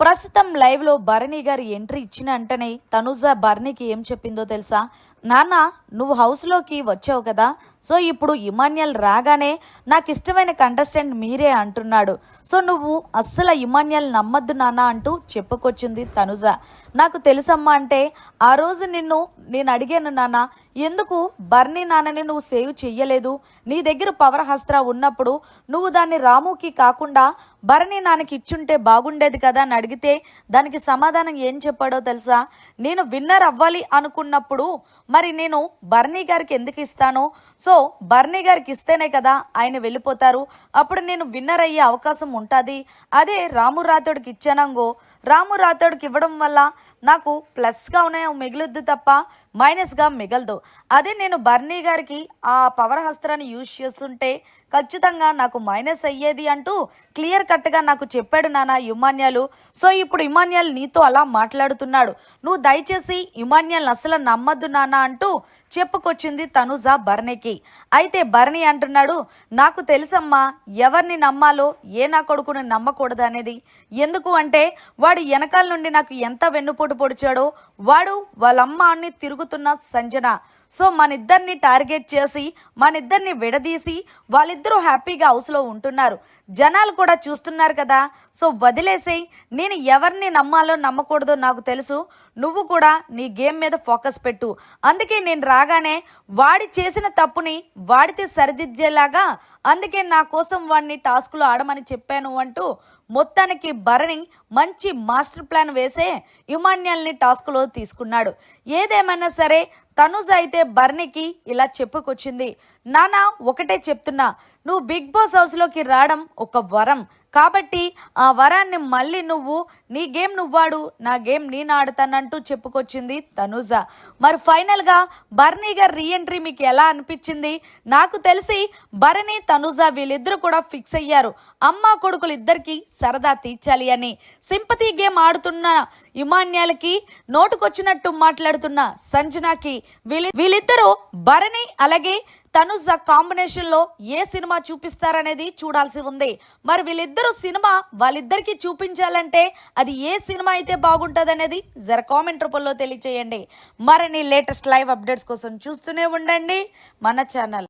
ప్రస్తుతం లైవ్లో భరణి గారి ఎంట్రీ ఇచ్చిన వెంటనే తనుజ భరణికి ఏం చెప్పిందో తెలుసా? నాన్న నువ్వు హౌస్లోకి వచ్చావు కదా సో ఇప్పుడు ఇమాన్యల్ రాగానే నాకు ఇష్టమైన కంటెస్టెంట్ మీరే అంటున్నాడు. సో నువ్వు అస్సలు ఇమాన్యల్ నమ్మద్దు నాన్న అంటూ చెప్పుకొచ్చింది తనుజ. నాకు తెలుసమ్మా అంటే ఆ రోజు నిన్ను నేను అడిగాను నాన్న ఎందుకు బర్నీ నాన్నని నువ్వు సేవ్ చెయ్యలేదు? నీ దగ్గర పవర్ హస్త్ర ఉన్నప్పుడు నువ్వు దాన్ని రాముకి కాకుండా భరణి నాన్నకి ఇచ్చుంటే బాగుండేది కదా అని అడిగితే దానికి సమాధానం ఏం చెప్పాడో తెలుసా? నేను విన్నర్ అవ్వాలి అనుకున్నప్పుడు మరి నేను బర్నీ గారికి ఎందుకు ఇస్తాను? సో బర్నీ గారికి ఇస్తేనే కదా ఆయన వెళ్ళిపోతారు. అప్పుడు నేను విన్నర్ అయ్యే అవకాశం ఉంటుంది. అదే రాము రాథోడ్కి ఇచ్చానంగో. రాము రాథోడ్కి ఇవ్వడం వల్ల నాకు ప్లస్గా ఉన్నాయో మిగులుద్ది తప్ప మైనస్గా మిగలదు. అదే నేను బర్నీ గారికి ఆ పవర్ హస్త్రాన్ని యూజ్ చేస్తుంటే ఖచ్చితంగా నాకు మైనస్ అయ్యేది అంటూ క్లియర్ కట్గా నాకు చెప్పాడు నాన్న ఇమాన్యాలు. సో ఇప్పుడు ఇమాన్యాల్ నీతో అలా మాట్లాడుతున్నాడు. నువ్వు దయచేసి ఇమాన్యాల్ అసలు నమ్మద్దు నాన్న అంటూ చెప్పుకొచ్చింది తనుజ భరణికి అయితే భరణి అంటున్నాడు నాకు తెలుసమ్మా ఎవరిని నమ్మాలో ఏ నా కొడుకుని నమ్మకూడదు అనేది ఎందుకు అంటే వాడు వెనకాల నుండి నాకు ఎంత వెన్నుపోటు పొడిచాడో వాడు వాళ్ళమ్మ అని తిరుగుతున్న సంజన. సో మన ఇద్దరిని టార్గెట్ చేసి మన ఇద్దరిని విడదీసి వాళ్ళిద్దరూ హ్యాపీగా హౌస్లో ఉంటున్నారు. జనాలు కూడా చూస్తున్నారు కదా. సో వదిలేసేయి నేను ఎవరిని నమ్మాలో నమ్మకూడదో నాకు తెలుసు. నువ్వు కూడా నీ గేమ్ మీద ఫోకస్ పెట్టు. అందుకే నేను రాగానే వాడి చేసిన తప్పుని వాడితే సరిదిద్దేలాగా అందుకే నా కోసం వాడిని టాస్క్లో ఆడమని చెప్పాను అంటూ మొత్తానికి భరణి మంచి మాస్టర్ ప్లాన్ వేసే ఇమాన్యల్ని టాస్క్లో తీసుకున్నాడు. ఏదేమైనా సరే తనుజ అయితే భరణికి ఇలా చెప్పుకొచ్చింది. నానా ఒకటే చెప్తున్నా నువ్వు బిగ్ బాస్ హౌస్లోకి రావడం ఒక వరం. కాబట్టి ఆ వరాన్ని మళ్ళీ నువ్వు నీ గేమ్ నువ్వాడు నా గేమ్ నేను ఆడతానంటూ చెప్పుకొచ్చింది తనుజ. మరి ఫైనల్గా బర్నీ గారి రీఎంట్రీ మీకు ఎలా అనిపించింది? నాకు తెలిసి భరణి తనుజ వీళ్ళిద్దరూ కూడా ఫిక్స్ అయ్యారు. అమ్మ కొడుకులు ఇద్దరికి సరదా తీర్చాలి అని. సింపతి గేమ్ ఆడుతున్న ఇమాన్యాలకి నోటుకొచ్చినట్టు మాట్లాడుతున్న సంజనాకి వీళ్ళ వీళ్ళిద్దరూ భరణి అలాగే తనుజ కాంబినేషన్లో ఏ సినిమా చూపిస్తారనేది చూడాల్సి ఉంది. మరి వీళ్ళిద్దరూ సినిమా వాళ్ళిద్దరికి చూపించాలంటే అది ఏ సినిమా అయితే బాగుంటుంది అనేది జర కామెంట్ రూపంలో తెలియచేయండి. మరిన్ని లేటెస్ట్ లైవ్ అప్డేట్స్ కోసం చూస్తూనే ఉండండి. మన ఛానల్.